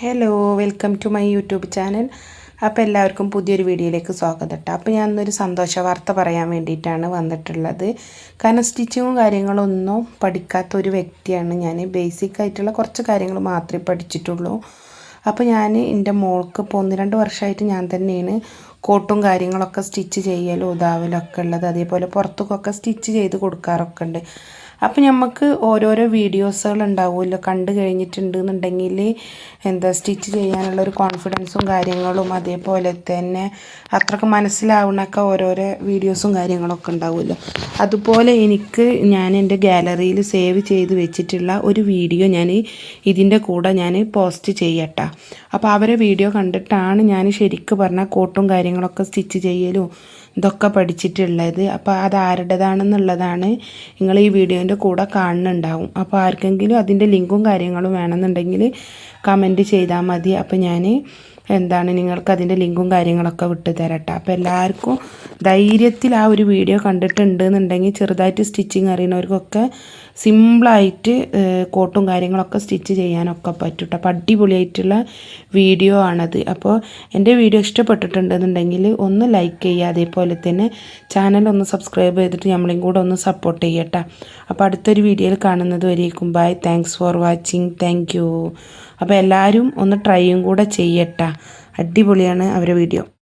Hello welcome to my YouTube channel അപ്പോൾ എല്ലാവർക്കും പുതിയൊരു വീഡിയോയിലേക്ക് സ്വാഗതം കേട്ടോ. അപ്പോൾ ഞാൻ ഇന്നൊരു സന്തോഷ വാർത്ത പറയാൻ വേണ്ടിയിട്ടാണ് വന്നിട്ടുള്ളത്. കാരണം സ്റ്റിച്ചിങ്ങും കാര്യങ്ങളൊന്നും പഠിക്കാത്ത ഒരു വ്യക്തിയാണ് ഞാൻ ബേസിക് ആയിട്ടുള്ള കുറച്ച് കാര്യങ്ങൾ മാത്രമേ പഠിച്ചിട്ടുള്ളൂ. അപ്പോൾ ഞാൻ എന്റെ മോൾക്ക് ഇപ്പോൾ ഒന്ന് രണ്ട് വർഷമായിട്ട് ഞാൻ തന്നെയാണ് കോട്ടും കാര്യങ്ങളൊക്കെ സ്റ്റിച്ച് ചെയ്യലും ഉതാവലൊക്കെ ഉള്ളത്. അതേപോലെ പുറത്തുക്കൊക്കെ സ്റ്റിച്ച് ചെയ്ത് കൊടുക്കാറൊക്കെ ഉണ്ട്. അപ്പോൾ നമുക്ക് ഓരോരോ വീഡിയോസുകൾ ഉണ്ടാവുമല്ലോ. കണ്ടു കഴിഞ്ഞിട്ടുണ്ടെന്നുണ്ടെങ്കിൽ എന്താ സ്റ്റിച്ച് ചെയ്യാനുള്ള ഒരു കോൺഫിഡൻസും കാര്യങ്ങളും അതേപോലെ തന്നെ അത്രയ്ക്ക് മനസ്സിലാവണൊക്കെ ഓരോരോ വീഡിയോസും കാര്യങ്ങളൊക്കെ ഉണ്ടാവുമല്ലോ. അതുപോലെ എനിക്ക് ഞാൻ എന്റെ ഗാലറിയിൽ സേവ് ചെയ്ത് വെച്ചിട്ടുള്ള ഒരു വീഡിയോ ഞാൻ ഇതിന്റെ കൂടെ ഞാൻ പോസ്റ്റ് ചെയ്യട്ടെ. അപ്പോൾ അവരെ വീഡിയോ കണ്ടിട്ടാണ് ഞാൻ ശരിക്കും പറഞ്ഞാൽ കോട്ടും കാര്യങ്ങളൊക്കെ സ്റ്റിച്ച് ചെയ്യലും ഇതൊക്കെ പഠിച്ചിട്ടുള്ളത്. അപ്പോൾ അത് ആരുടേതാണെന്നുള്ളതാണ് നിങ്ങൾ ഈ വീഡിയോന്റെ കൂടെ കാണുന്നുണ്ടാവും. അപ്പോൾ ആർക്കെങ്കിലും അതിന്റെ ലിങ്കും കാര്യങ്ങളും വേണമെന്നുണ്ടെങ്കിൽ കമന്റ് ചെയ്താൽ മതി. അപ്പോൾ ഞാൻ എന്താണ് നിങ്ങൾക്ക് അതിന്റെ ലിങ്കും കാര്യങ്ങളൊക്കെ വിട്ട് തരട്ടെ. അപ്പോൾ എല്ലാവർക്കും ധൈര്യത്തിൽ ആ ഒരു വീഡിയോ കണ്ടിട്ടുണ്ട് എന്നുണ്ടെങ്കിൽ ചെറുതായിട്ട് സ്റ്റിച്ചിങ് അറിയുന്നവർക്കൊക്കെ സിമ്പിളായിട്ട് കോട്ടും കാര്യങ്ങളൊക്കെ സ്റ്റിച്ച് ചെയ്യാനൊക്കെ പറ്റും അപ്പോൾ അടിപൊളിയായിട്ടുള്ള വീഡിയോ ആണത്. അപ്പോൾ എന്റെ വീഡിയോ ഇഷ്ടപ്പെട്ടിട്ടുണ്ടെന്നുണ്ടെങ്കിൽ ഒന്ന് ലൈക്ക് ചെയ്യുക. അതേപോലെ തന്നെ ചാനൽ ഒന്ന് സബ്സ്ക്രൈബ് ചെയ്തിട്ട് നമ്മളെയും കൂടെ ഒന്ന് സപ്പോർട്ട് ചെയ്യട്ടെ. അപ്പോൾ അടുത്തൊരു വീഡിയോയിൽ കാണുന്നത് വരേക്കും. Bye thanks for watching thank അപ്പോൾ എല്ലാവരും ഒന്ന് ട്രൈയും കൂടെ ചെയ്യട്ടെ. അടിപൊളിയാണ് അവരുടെ വീഡിയോ.